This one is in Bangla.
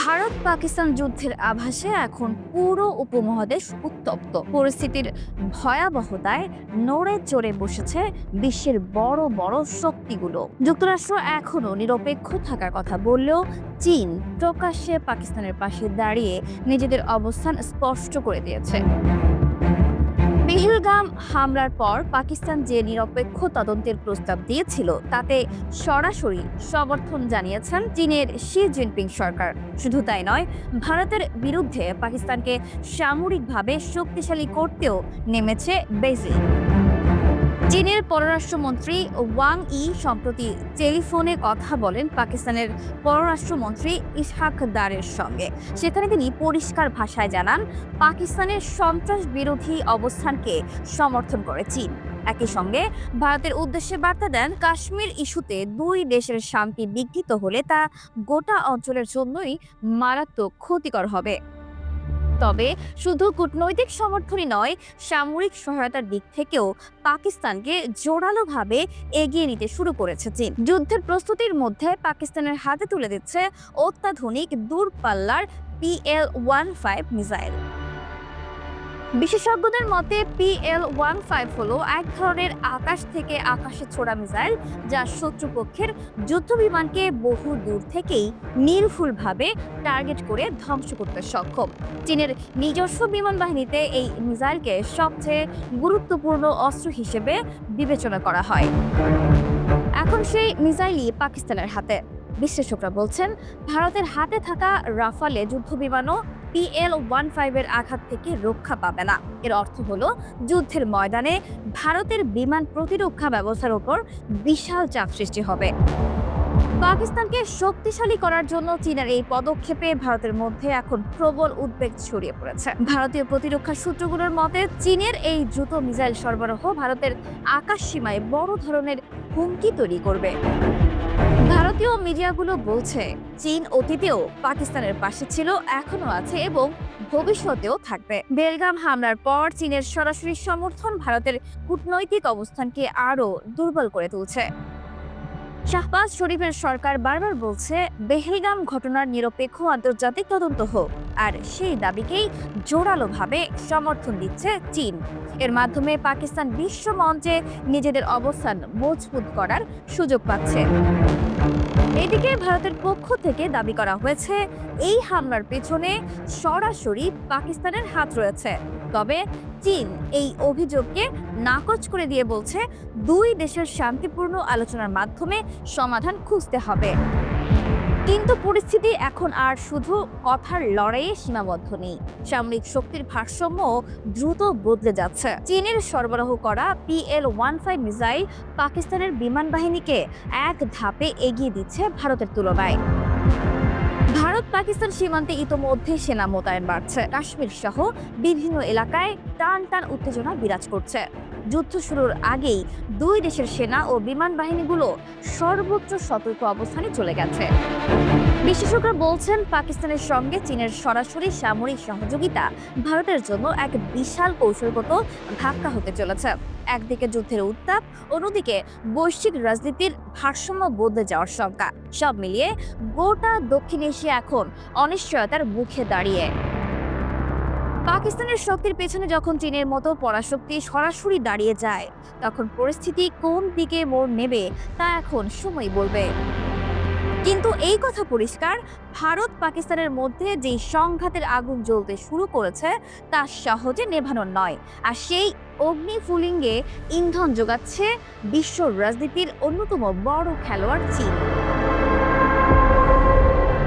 ভারত পাকিস্তান যুদ্ধের আভাসে এখন পুরো উপমহাদেশ উত্তপ্ত। পরিস্থিতির ভয়াবহতায় নড়ে চড়ে বসেছে বিশ্বের বড় বড় শক্তিগুলো। যুক্তরাষ্ট্র এখনও নিরপেক্ষ থাকার কথা বললেও চীন প্রকাশ্যে পাকিস্তানের পাশে দাঁড়িয়ে নিজেদের অবস্থান স্পষ্ট করে দিয়েছে। পেহেলগাম হামলার পর পাকিস্তান যে নিরপেক্ষ তদন্তের প্রস্তাব দিয়েছিল, তাতে সরাসরি সমর্থন জানিয়েছেন চীনের শি জিনপিং সরকার। শুধু তাই নয়, ভারতের বিরুদ্ধে পাকিস্তানকে সামরিকভাবে শক্তিশালী করতেও নেমেছে বেজিং চীনের পররাষ্ট্রমন্ত্রী ওয়াং ই সম্প্রতি টেলিফোনে কথা বলেন পাকিস্তানের পররাষ্ট্রমন্ত্রী ইসহাক দারের সঙ্গে। সেখানে তিনি পরিষ্কার ভাষায় জানান, পাকিস্তানের সন্ত্রাস বিরোধী অবস্থানকে সমর্থন করে চীন। একই সঙ্গে ভারতের উদ্দেশ্যে বার্তা দেন, কাশ্মীর ইস্যুতে দুই দেশের শান্তি বিঘ্নিত হলে তা গোটা অঞ্চলের জন্যই মারাত্মক ক্ষতিকর হবে। তবে শুধু কূটনৈতিক সমর্থনই নয়, সামরিক সহায়তার দিক থেকেও পাকিস্তানকে জোরালোভাবে এগিয়ে নিতে শুরু করেছে চীন। যুদ্ধের প্রস্তুতির মধ্যে পাকিস্তানের হাতে তুলে দিচ্ছে অত্যাধুনিক দূরপাল্লার পিএল ওয়ান ফাইভ মিসাইল। বিশেষজ্ঞদের মতে পিএল ওয়ান ফাইভ হলো এক ধরনের আকাশ থেকে আকাশে ছোড়া মিসাইল যা শত্রুপক্ষের যুদ্ধ বিমানকে বহু দূর থেকেই নির্ভুলভাবে টার্গেট করে ধ্বংস করতে সক্ষম। চীনের নিজস্ব বিমান বাহিনীতে এই মিসাইলকে সবচেয়ে গুরুত্বপূর্ণ অস্ত্র হিসেবে বিবেচনা করা হয়। এখন সেই মিসাইলই পাকিস্তানের হাতে। বিশ্লেষকরা বলছেন, ভারতের হাতে থাকা রাফালে যুদ্ধ বিমানও পিএল ওয়ান ফাইভের আঘাত থেকে রক্ষা পাবে না। এর অর্থ হলো যুদ্ধের ময়দানে ভারতের বিমান প্রতিরক্ষা ব্যবস্থার উপর বিশাল চাপ সৃষ্টি হবে। পাকিস্তানকে শক্তিশালী করার জন্য চীনের এই পদক্ষেপে ভারতের মধ্যে এখন প্রবল উদ্বেগ ছড়িয়ে পড়েছে। ভারতীয় প্রতিরক্ষা সূত্রগুলোর মতে, চীনের এই দ্রুত মিসাইল সরবরাহ ভারতের আকাশ সীমায় বড় ধরনের হুমকি তৈরি করবে। ভারতীয় মিডিয়াগুলো বলছে, চীন অতীতেও পাকিস্তানের পাশে ছিল এখনও আছে এবং ভবিষ্যতেও থাকবে। বেলগাম হামলার পর চীনের সরাসরি সমর্থন ভারতের কূটনৈতিক অবস্থানকে আরও দুর্বল করে তুলছে। শাহবাজ শরীফের সরকার বারবার বলছে, বেহেলগাম ঘটনার নিরপেক্ষ আন্তর্জাতিক তদন্ত হোক। আর সেই দাবিকেই জোরালোভাবে সমর্থন দিচ্ছে চীন। এর মাধ্যমে পাকিস্তান বিশ্ব মঞ্চে নিজেদের অবস্থান মজবুত করার সুযোগ পাচ্ছে। এদিকে ভারতের পক্ষ থেকে দাবি করা হয়েছে, এই হামলার পেছনে সরাসরি পাকিস্তানের হাত রয়েছে। তবে চীন এই অভিযোগকে নাকচ করে দিয়ে বলছে, দুই দেশের শান্তিপূর্ণ আলোচনার মাধ্যমে সমাধান খুঁজতে হবে। কিন্তু পরিস্থিতি এখন আর শুধু কথার লড়াইয়ে সীমাবদ্ধ নেই। সামরিক শক্তির ভারসাম্য দ্রুত বদলে যাচ্ছে। চীনের সরবরাহ করা পিএল ওয়ান ফাইভ মিসাইল পাকিস্তানের বিমান বাহিনীকে এক ধাপে এগিয়ে দিচ্ছে ভারতের তুলনায়। ভারত পাকিস্তান সীমান্তে ইতোমধ্যে সেনা মোতায়েন বাড়ছে। কাশ্মীর সহ বিভিন্ন এলাকায় টান টান উত্তেজনা বিরাজ করছে। যুদ্ধ শুরুর আগেই দুই দেশের সেনা ও বিমান বাহিনীগুলো সর্বোচ্চ সতর্ক অবস্থানে চলে গেছে। বিশেষজ্ঞরা বলছেন, পাকিস্তানের সঙ্গে চীনের সরাসরি সামরিক সহযোগিতা ভারতের জন্য এক বিশাল কৌশলগত ধাক্কা হতে চলেছে। একদিকে যুদ্ধের উত্তাপ, অন্যদিকে বৈশ্বিক রাজনীতির ভারসাম্য বদলে যাওয়ার শঙ্কা। সব মিলিয়ে গোটা দক্ষিণ এশিয়া এখন অনিশ্চয়তার মুখে দাঁড়িয়ে। পাকিস্তানের শক্তির পেছনে যখন চীনের মতো পরাশক্তি সরাসরি দাঁড়িয়ে যায়, তখন পরিস্থিতি কোন দিকে মোড় নেবে তা এখন সময় বলবে। কিন্তু এই কথা পরিষ্কার, ভারত পাকিস্তানের মধ্যে যেই সংঘাতের আগুন জ্বলতে শুরু করেছে, তা সহজে নেভানোর নয়। আর সেই অগ্নি ফুলিঙ্গে ইন্ধন যোগাচ্ছে বিশ্ব রাজনীতির অন্যতম বড় খেলোয়াড় চীন।